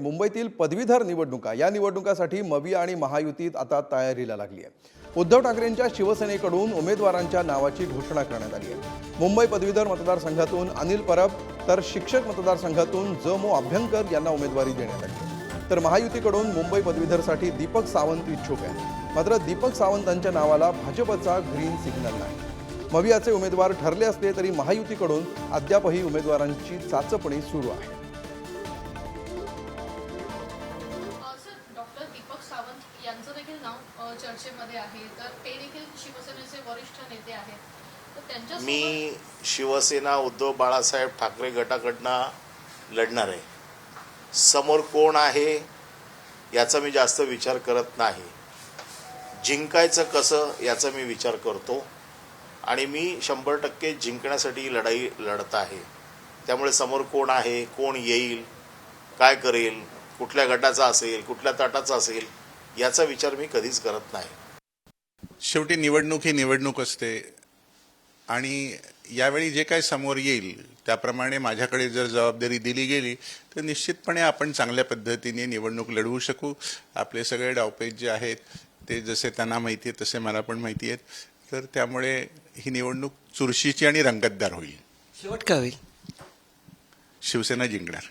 आहेत मुंबईतील पदवीधर निवडणुका. या निवडणुकासाठी मवी आणि महायुतीत आता तयारीला लागली आहे. उद्धव ठाकरेंच्या शिवसेनेकडून उमेदवारांच्या नावाची घोषणा करण्यात आली आहे. मुंबई पदवीधर मतदारसंघातून अनिल परब तर शिक्षक मतदारसंघातून ज मो अभ्यंकर यांना उमेदवारी देण्यात आली तर महायुतीकडून मुंबई पदवीधरसाठी दीपक सावंत इच्छुक आहेत. मात्र दीपक सावंतांच्या नावाला भाजपचा ग्रीन सिग्नल नाही. मवियाचे उमेदवार ठरले असले तरी महायुतीकडून अद्यापही उमेदवारांची चाचपणी सुरू आहे. सावंत यांचं देखील नाव चर्चेमध्ये आहे. तर ते देखील शिवसेनेचे वरिष्ठ नेते आहेत. तर मी शिवसेना उद्धव बाळासाहेब ठाकरे गटाकडनं लढणार आहे. समोर कोण आहे याचा मी जास्त विचार करत नाही. जिंकायचं कसं याचा मी विचार करतो. आणि मी शंभर टक्के जिंकण्यासाठी लढाई लढत आहे. त्यामुळे समोर कोण आहे कोण येईल काय करेल कुठल्या गटाचा असेल कुठल्या तटाचा असेल याचा विचार मी कधीच करत नाही. शेवटी निवडणूक ही निवडणूक असते. आणि यावेळी जे काय समोर येईल त्याप्रमाणे माझ्याकडे जर जबाबदारी दिली गेली तर निश्चितपणे आपण चांगल्या पद्धतीने निवडणूक लढवू शकू. आपले सगळे डावपेच जे आहेत ते जसे त्यांना माहिती आहे तसे मला पण माहिती आहेत. तर त्यामुळे ही निवडणूक चुरशीची आणि रंगतदार होईल. शेवट काय होईल? शिवसेना जिंकणार.